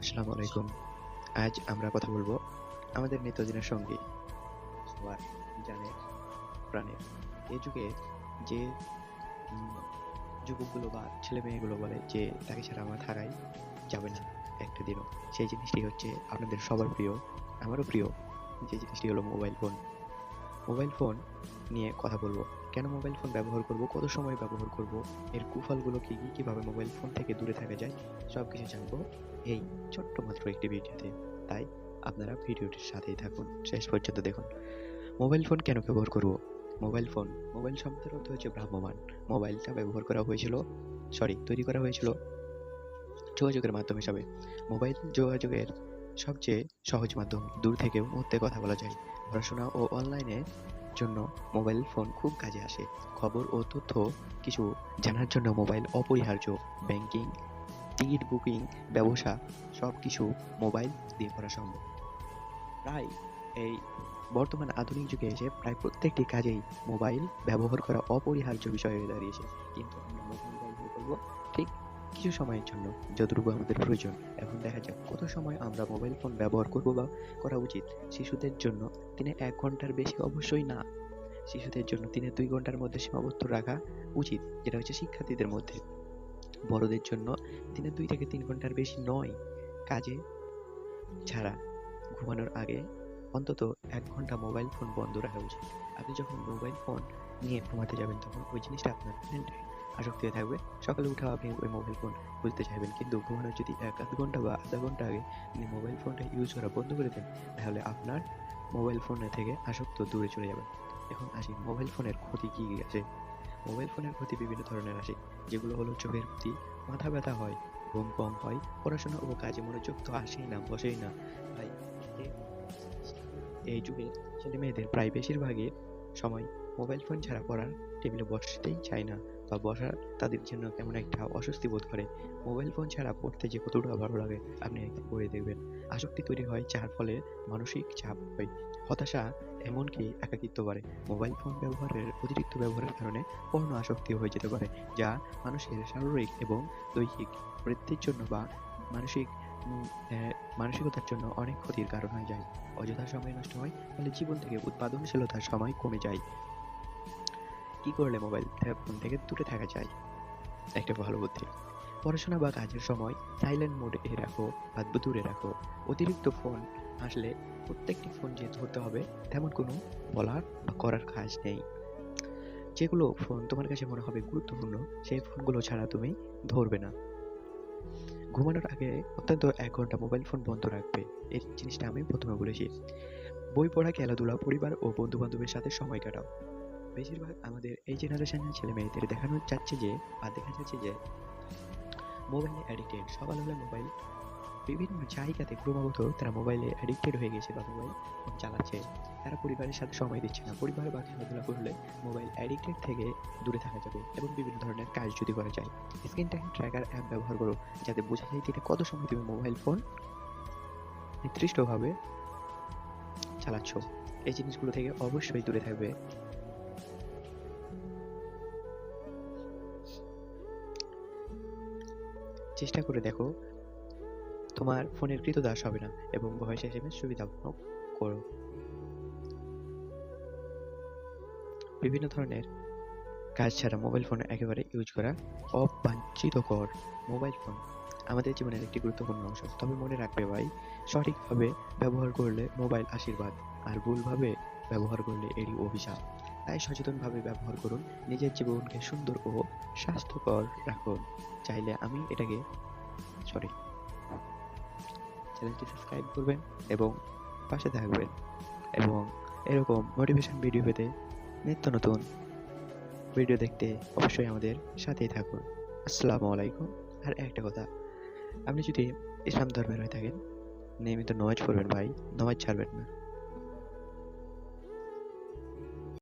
আসসালামু আলাইকুম। আজ আমরা কথা বলব আমাদের নিত্যদিনের সঙ্গী সবার জানে প্রাণের এই যুগে যে যুবকগুলো বা ছেলে মেয়েগুলো বলে যে, তাকে ছাড়া আমার থাকাই যাবে না একটা দিনও। সেই জিনিসটি হচ্ছে আপনাদের সবার প্রিয়, আমারও প্রিয়। যে জিনিসটি হলো মোবাইল ফোন মোবাইল ফোন নিয়ে কথা বলব। কেন মোবাইল ফোন ব্যবহার করব? কত সময় ব্যবহার করব? এর কুফলগুলো কি? কি, কীভাবে মোবাইল ফোন থেকে দূরে থাকা যায়? সব কিছু জানব এই ছোট্ট মাত্র একটি ভিডিওতে। তাই আপনারা ভিডিওটির সাথেই থাকুন। শেষ পর্যন্ত দেখুন। মোবাইল ফোন কেন ব্যবহার করব? মোবাইল ফোন মোবাইল শব্দের অর্থ হচ্ছে ভ্রাম্যমান মোবাইলটা ব্যবহার করা হয়েছিল সরি তৈরি করা হয়েছিল যোগাযোগের মাধ্যম হিসাবে। মোবাইল যোগাযোগের সবচেয়ে সহজ মাধ্যম, দূর থেকেও মুহূর্তে কথা বলা যায়। পড়াশোনা ও অনলাইনে জন্য মোবাইল ফোন খুব কাজে আসে। খবর ও তথ্য কিছু জানার জন্য মোবাইল অপরিহার্য। ব্যাংকিং, টিকিট বুকিং, ব্যবসা সব কিছু মোবাইল দিয়ে করা সম্ভব। প্রায় এই বর্তমান আধুনিক যুগে এসে প্রায় প্রত্যেকটি কাজেই মোবাইল ব্যবহার করা অপরিহার্য বিষয় হয়ে দাঁড়িয়েছে। কিন্তু আমরা মোবাইল ব্যবহার করব ঠিক কিছু সময়ের জন্য, যতটুকু আমাদের প্রয়োজন। এখন দেখা যাক কত সময় আমরা মোবাইল ফোন ব্যবহার করব বা করা উচিত। শিশুদের জন্য দিনে এক ঘণ্টার বেশি অবশ্যই না। শিশুদের জন্য দিনে দুই ঘণ্টার মধ্যে সীমাবদ্ধ রাখা উচিত, যেটা হচ্ছে শিক্ষার্থীদের মধ্যে। বড়দের জন্য দিনে দুই থেকে তিন ঘণ্টার বেশি নয়। কাজে ছাড়া ঘুমানোর আগে অন্তত এক ঘণ্টা মোবাইল ফোন বন্ধ রাখা উচিত। আপনি যখন মোবাইল ফোন নিয়ে ঘুমাতে যাবেন, তখন ওই জিনিসটা আপনার আসক্তি হয়ে থাকবে। সকালে উঠে আপনি ওই মোবাইল ফোন বুঝতে চাইবেন। কিন্তু ঘুমানোর যদি এক আধ ঘণ্টা বা আধা ঘণ্টা আগে আপনি মোবাইল ফোনটা ইউজ করা বন্ধ করে দেন, তাহলে আপনার মোবাইল ফোনের থেকে আসক্ত দূরে চলে যাবে এখন আসি মোবাইল ফোনের ক্ষতি কী কী আছে? মোবাইল ফোনের ক্ষতি বিভিন্ন ধরনের আসে যেগুলো হলো চোখের ক্ষতি মাথা ব্যথা হয়, ঘুম কম হয়, পড়াশোনা ও কাজে মনোযোগ তো আসেই না, বসেই না। তাই এই যুগে ছেলে মেয়েদের প্রায় বেশিরভাগই সময় মোবাইল ফোন ছাড়া পড়ার টেবিলে বসতেই চায় না। বা বসার তাদের জন্য কেমন একটা অস্বস্তি বোধ করে। মোবাইল ফোন ছাড়া পড়তে যে কতটা ভালো লাগে, আপনি একদিন পড়ে দেখবেন। আসক্তি তৈরি হয়, যার ফলে মানসিক চাপ হয়। হতাশা এমনকি একাকিত্ব বাড়ে। মোবাইল ফোন ব্যবহারের, অতিরিক্ত ব্যবহারের কারণে পূর্ণ আসক্তি হয়ে যেতে পারে, যা মানুষের শারীরিক এবং দৈহিক বৃদ্ধির জন্য বা মানসিক মানসিকতার জন্য অনেক ক্ষতির কারণ হয়ে যায়। অযথা সময় নষ্ট হয়, ফলে জীবন থেকে উৎপাদনশীলতার সময় কমে যায়। কি করলে মোবাইল ফোন থেকে দূরে থাকা যায়? একটা ভালো বুদ্ধি। পড়াশোনা বা কাজের সময় সাইলেন্ট মোডে রাখো বা দূরে রাখো। অতিরিক্ত ফোন আসলে প্রত্যেকটি ফোন যে ধরতে হবে, তেমন কোনো বলার বা করার কাজ নেই। যেগুলো ফোন তোমার কাছে মনে হবে গুরুত্বপূর্ণ, সেই ফোনগুলো ছাড়া তুমি ধরবে না। ঘুমানোর আগে অত্যন্ত এক ঘণ্টা মোবাইল ফোন বন্ধ রাখবে। এই জিনিসটা আমি প্রথমে বলেছি। বই পড়া, খেলাধুলা, পরিবার ও বন্ধু বান্ধবের সাথে সময় কাটাও। বেশিরভাগ আমাদের এই জেনারেশনের ছেলে মেয়েদের দেখানো যাচ্ছে যে বা দেখা যাচ্ছে যে মোবাইলে অ্যাডিক্টেড সকাল হলে মোবাইল বিভিন্ন জায়গাতে ক্রমাগত তারা মোবাইলে অ্যাডিক্টেড হয়ে গেছে বা মোবাইল চালাচ্ছে। তারা পরিবারের সাথে সময় দিচ্ছে না। পরিবার বা খেলাধুলা করলে মোবাইল অ্যাডিক্টেড থেকে দূরে থাকা যাবে এবং বিভিন্ন ধরনের কাজ যদি করা যায়। স্ক্রিন টাইম ট্র্যাকার অ্যাপ ব্যবহার করো, যাতে বোঝা যায় দিনে কত সময় তুমি মোবাইল ফোন নির্দিষ্টভাবে চালাচ্ছ। এই জিনিসগুলো থেকে অবশ্যই দূরে থাকবে। চেষ্টা করে দেখো, তোমার ফোনের কৃতদাস হবে না এবং ভয়েস এসএমএস সুবিধাজনক করো। বিভিন্ন ধরনের কাজ ছাড়া মোবাইল ফোন একেবারে ইউজ করা অবাঞ্ছিতকর মোবাইল ফোন আমাদের জীবনের একটি গুরুত্বপূর্ণ অংশ। তবে মনে রাখবে ভাই, সঠিকভাবে ব্যবহার করলে মোবাইল আশীর্বাদ, আর ভুলভাবে ব্যবহার করলে এরই অভিশাপ। তাই সচেতনভাবে ব্যবহার করুন। নিজের জীবনকে সুন্দর ও স্বাস্থ্যকর রাখুন। চাইলে আমি এটাকে সরি চ্যানেলটি সাবস্ক্রাইব করবেন এবং পাশে থাকবেন এবং এরকম মোটিভেশন ভিডিও পেতে নিত্য নতুন ভিডিও দেখতে অবশ্যই আমাদের সাথেই থাকুন। আসসালামু আলাইকুম। আর একটা কথা, আপনি যদি ইসলাম ধর্মের হয়ে থাকেন, নিয়মিত নামাজ পড়বেন ভাই, নামাজ ছাড়বেন না।